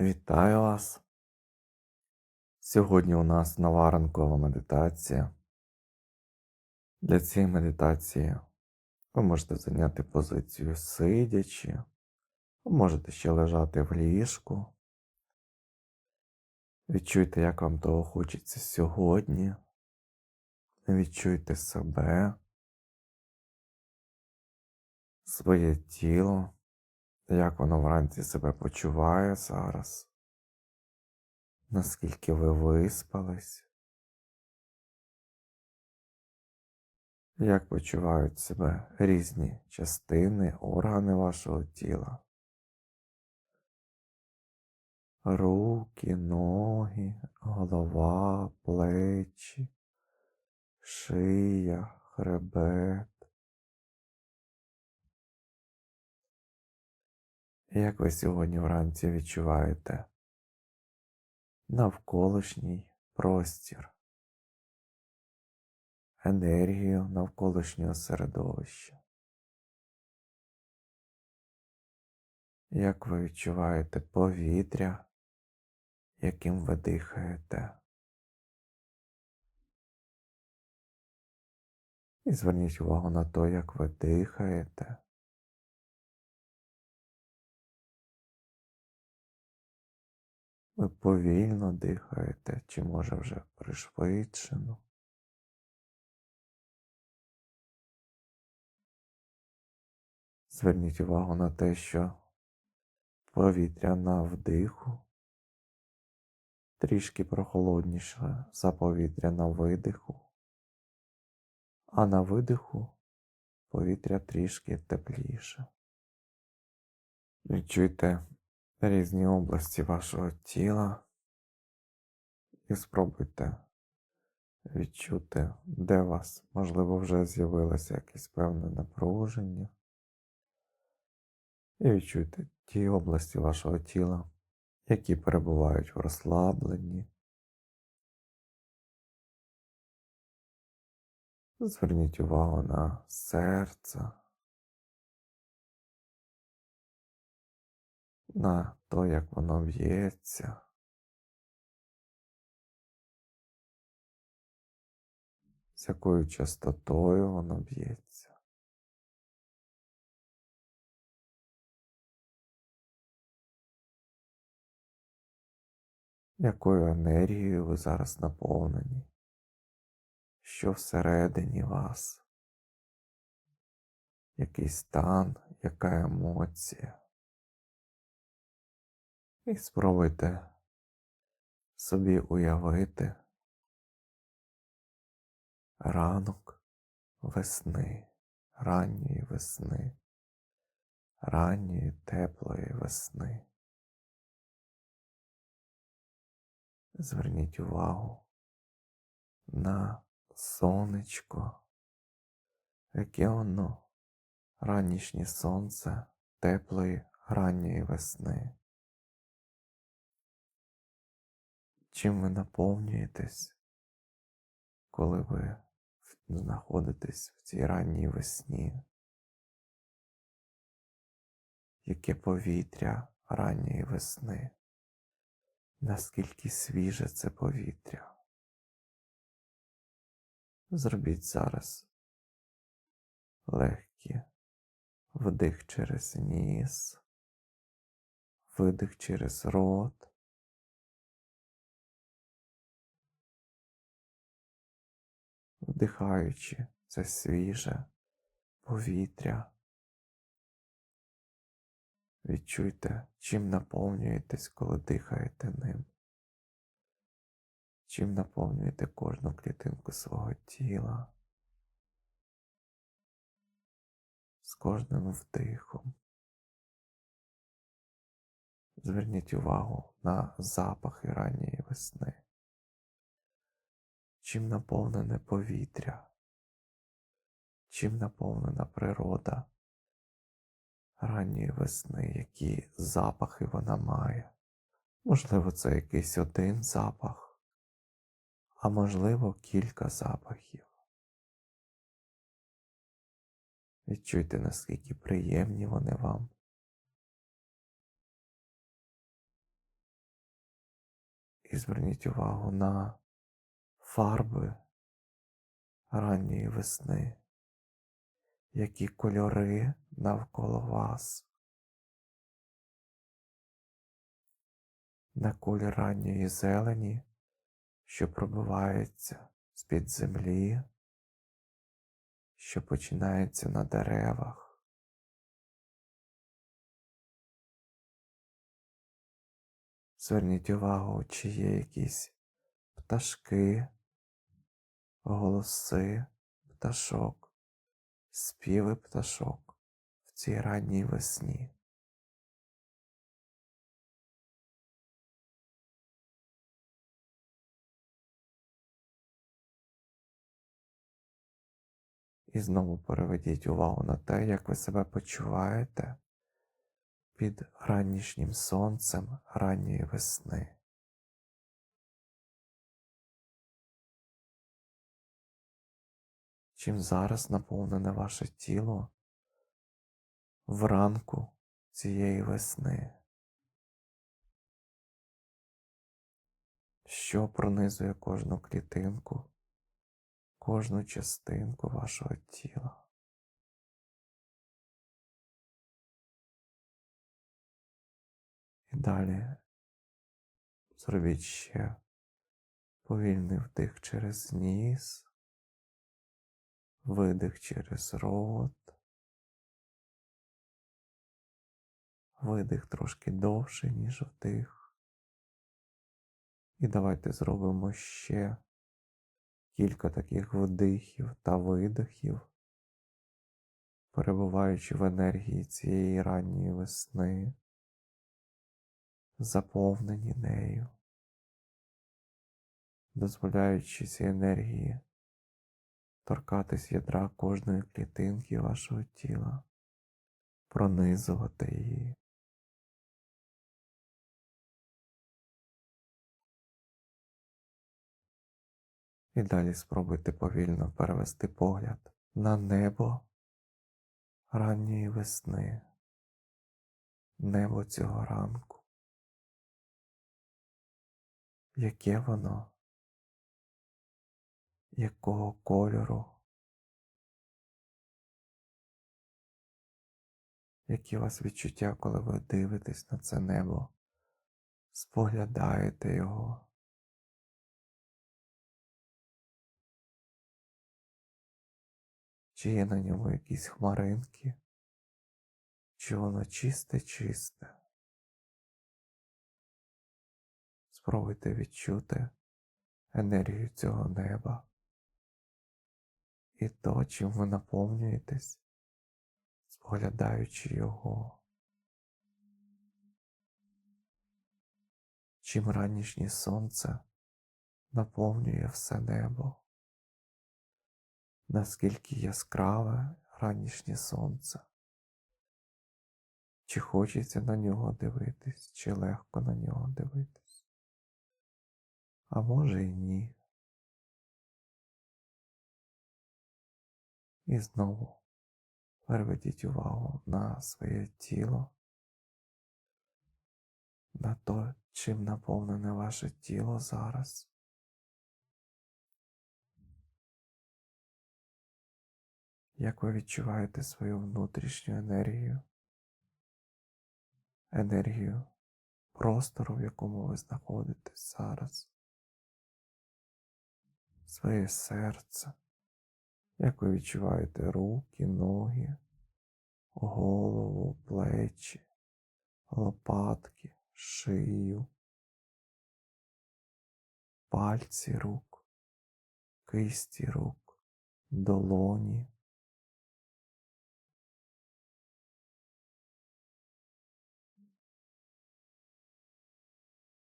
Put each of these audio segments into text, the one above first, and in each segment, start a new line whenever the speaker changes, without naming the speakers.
Вітаю вас! Сьогодні у нас нова ранкова медитація. Для цієї медитації ви можете зайняти позицію сидячи, ви можете ще лежати в ліжку. Відчуйте, як вам того хочеться сьогодні. Відчуйте себе, своє тіло, як воно вранці себе почуває зараз? Наскільки ви виспались, як почувають себе різні частини, органи вашого тіла, руки, ноги, голова, плечі, шия, хребет. Як ви сьогодні вранці відчуваєте навколишній простір, енергію навколишнього середовища. Як ви відчуваєте повітря, яким ви дихаєте? І зверніть увагу на те, як ви дихаєте. Ви повільно дихаєте, чи може вже пришвидшено. Зверніть увагу на те, що повітря на вдиху трішки прохолодніше за повітря на видиху, а на видиху повітря трішки тепліше. Відчуйте різні області вашого тіла і спробуйте відчути, де у вас, можливо, вже з'явилося якесь певне напруження. І відчуйте ті області вашого тіла, які перебувають в розслабленні. Зверніть увагу на серце. На то, як воно б'ється. З якою частотою воно б'ється. Якою енергією ви зараз наповнені? Що всередині вас? Який стан, яка емоція? І спробуйте собі уявити ранок весни, ранньої весни, ранньої теплої весни. Зверніть увагу на сонечко, яке воно ранішнє сонце теплої ранньої весни. Чим ви наповнюєтесь, коли ви знаходитесь в цій ранній весні? Яке повітря ранньої весни? Наскільки свіже це повітря? Зробіть зараз легкі вдих через ніс, видих через рот. Вдихаючи це свіже повітря. Відчуйте, чим наповнюєтесь, коли дихаєте ним, чим наповнюєте кожну клітинку свого тіла, з кожним вдихом. Зверніть увагу на запахи ранньої весни чим наповнене повітря, чим наповнена природа ранньої весни, які запахи вона має. Можливо, це якийсь один запах, а можливо, кілька запахів. Відчуйте, наскільки приємні вони вам. І зверніть увагу на фарби ранньої весни, які кольори навколо вас. На колір ранньої зелені, що пробивається з-під землі, що починається на деревах. Зверніть увагу, чи є якісь пташки, голоси пташок, співи пташок в цій ранній весні. І знову переведіть увагу на те, як ви себе почуваєте під ранішнім сонцем ранньої весни. Чим зараз наповнене ваше тіло вранку цієї весни, що пронизує кожну клітинку, кожну частинку вашого тіла. І далі зробіть ще повільний вдих через ніс, видих через рот, видих трошки довше, ніж вдих. І давайте зробимо ще кілька таких вдихів та видихів, перебуваючи в енергії цієї ранньої весни заповнені нею, дозволяючи цій енергії торкатись ядра кожної клітинки вашого тіла, пронизувати її. І далі спробуйте повільно перевести погляд на небо ранньої весни, небо цього ранку. Яке воно? Якого кольору? Які у вас відчуття, коли ви дивитесь на це небо, споглядаєте його? Чи є на ньому якісь хмаринки? Чи воно чисте чисте? Спробуйте відчути енергію цього неба і то, чим ви наповнюєтесь, споглядаючи його. Чим ранішнє сонце наповнює все небо, наскільки яскраве ранішнє сонце, чи хочеться на нього дивитись, чи легко на нього дивитись а може і ні. І знову переведіть увагу на своє тіло, на те, чим наповнене ваше тіло зараз. Як ви відчуваєте свою внутрішню енергію, енергію простору, в якому ви знаходитесь зараз. Своє серце, як ви відчуваєте руки, ноги, голову, плечі, лопатки, шию, пальці рук, кисті рук, долоні.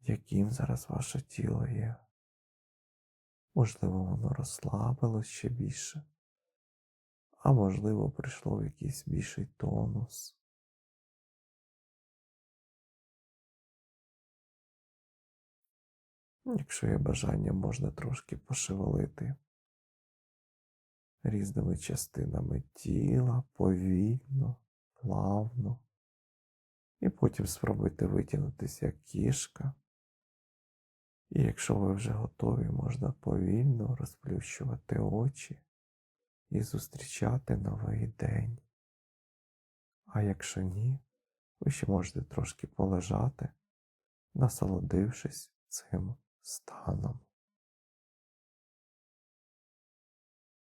Яким зараз ваше тіло є? Можливо, воно розслабилось ще більше, а можливо, прийшло в якийсь більший тонус. Якщо є бажання, можна трошки пошевелити різними частинами тіла, повільно, плавно, і потім спробуйте витягнутися як кішка І якщо ви вже готові, можна повільно розплющувати очі і зустрічати новий день. А якщо ні, ви ще можете трошки полежати, насолодившись цим станом.